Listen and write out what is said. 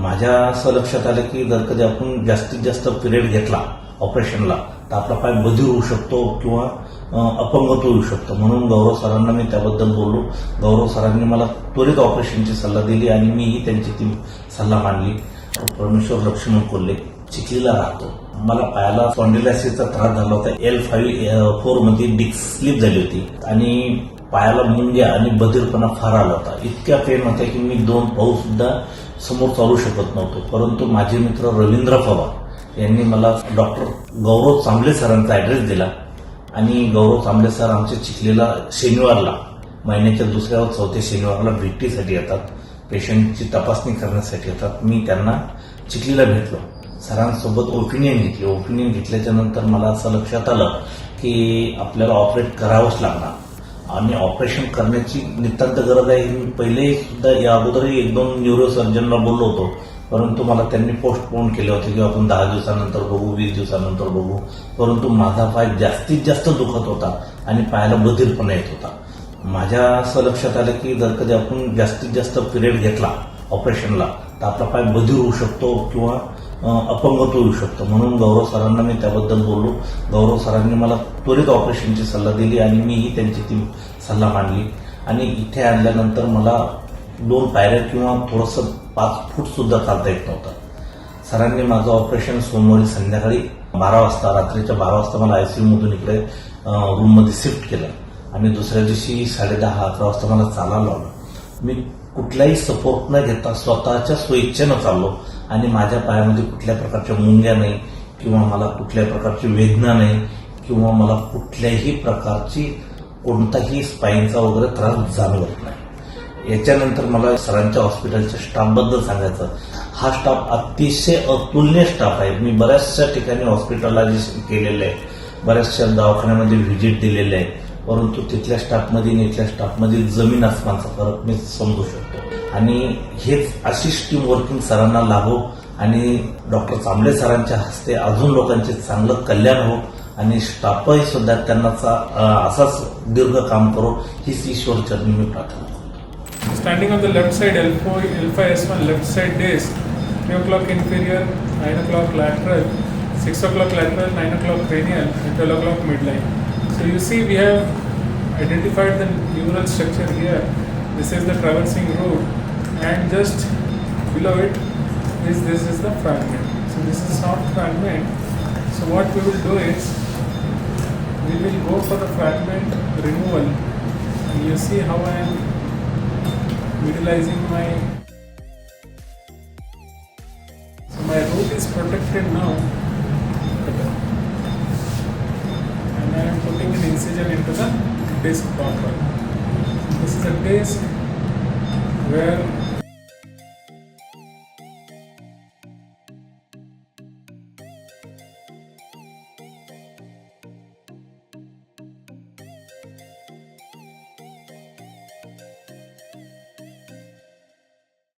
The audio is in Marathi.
माझ्या असं लक्षात आलं की जर कधी आपण जास्तीत जास्त पिरियड घेतला ऑपरेशनला तर आपला पाय बधीर होऊ शकतो किंवा अपंगत्व होऊ शकतो. म्हणून गौरव सरांना मी त्याबद्दल बोललो. गौरव सरांनी मला त्वरित ऑपरेशनची सल्ला दिली आणि मीही त्यांची ती सल्ला मांडली. परमेश्वर लक्ष्मण कोल्हे चिखलीला राहतो. मला पायाला स्पॉन्डिलायसिसचा त्रास झाला होता. एल फाईव्ह फोरमध्ये डिस्क स्लिप झाली होती. आणि पायाला मुंग्या आणि बधीरपणा फार आला होता. इतक्या पेन होता की मी दोन पाऊस सुद्धा समोर चालू शकत नव्हतो. परंतु माझे मित्र रवींद्र पवार यांनी मला डॉक्टर गौरव चांबले सरांचा ऍड्रेस दिला आणि गौरव चांबले सर आमच्या चिखलीला शनिवारला महिन्याच्या दुसऱ्या व चौथ्या शनिवारला भेटीसाठी येतात. पेशंटची तपासणी करण्यासाठी येतात. मी त्यांना चिखलीला भेटलो. सरांसोबत ओपिनियन घेतली. ओपिनियन घेतल्याच्या नंतर मला असं लक्षात आलं की आपल्याला ऑपरेट करावंच लागणार. आणि ऑपरेशन करण्याची नितांत गरज आहे. हे मी पहिले सुद्धा या अगोदरही एक दोन न्यूरो सर्जनला बोललो होतो. परंतु मला त्यांनी पोस्टपोन केले होते की आपण दहा दिवसानंतर बघू वीस दिवसानंतर बघू. परंतु माझा पाय जास्तीत जास्त दुखत होता आणि पायाला बधीरपणा येत होता. माझ्या असं लक्षात आलं की जर कधी आपण जास्तीत जास्त पिरियड घेतला ऑपरेशनला तर आपला पाय बधीर होऊ शकतो किंवा अपंगत्व होऊ शकतं. म्हणून गौरव सरांना मी त्याबद्दल बोललो. गौरव सरांनी मला त्वरित ऑपरेशनची सल्ला दिली आणि मीही त्यांची ती सल्ला मांडली. आणि इथे आणल्यानंतर मला दोन पायऱ्या किंवा थोडंसं पाच फूटसुद्धा चालता येत नव्हतं. सरांनी माझं ऑपरेशन सोमवारी संध्याकाळी बारा वाजता रात्रीच्या बारा वाजता मला आयसीयूमधून इकडे रूममध्ये शिफ्ट केलं. आणि दुसऱ्या दिवशी साडेदहा अकरा वाजता मला चालायला लावलं. मी कुठलाही सपोर्ट न घेता स्वतःच्या स्वेच्छेनं चाललो. आणि माझ्या पायामध्ये कुठल्या प्रकारच्या मुंग्या नाही किंवा मला कुठल्या प्रकारची वेदना नाही किंवा मला कुठल्याही प्रकारची कोणताही स्पाईनचा वगैरे त्रास जाणवत नाही. याच्यानंतर मला सरांच्या हॉस्पिटलच्या स्टाफबद्दल सांगायचं. हा स्टाफ अतिशय अतुलनीय स्टाफ आहे. मी बऱ्याचशा ठिकाणी हॉस्पिटलायझेशन केलेलं आहे बऱ्याचशा दवाखान्यामध्ये व्हिजिट दिलेले आहे. परंतु तिथल्या स्टाफमध्ये आणि इथल्या स्टाफमध्ये जमीन आसमानचा फरक मी समजू शकतो. आणि हेच अशीच टीम वर्किंग सरांना लाभो आणि डॉक्टर चांबळे सरांच्या हस्ते अजून लोकांचे चांगलं कल्याण हो आणि स्टाफही सुद्धा त्यांना असाच दीर्घ काम करो हीच ईश्वर चरणी मी प्रार्थना standing on the left side L four L five S one left side this three o'clock interior nine o'clock lateral six o'clock lateral nine o'clock cranial twelve o'clock mid line so you see we have identified the neural structure here this is the traversing root and just below it is this is the fragment. So this is soft fragment. So what we will do is we will go for the fragment removal. And you see how I am utilizing my so my root is protected now and I am putting an incision into the disc proper. This is a disc where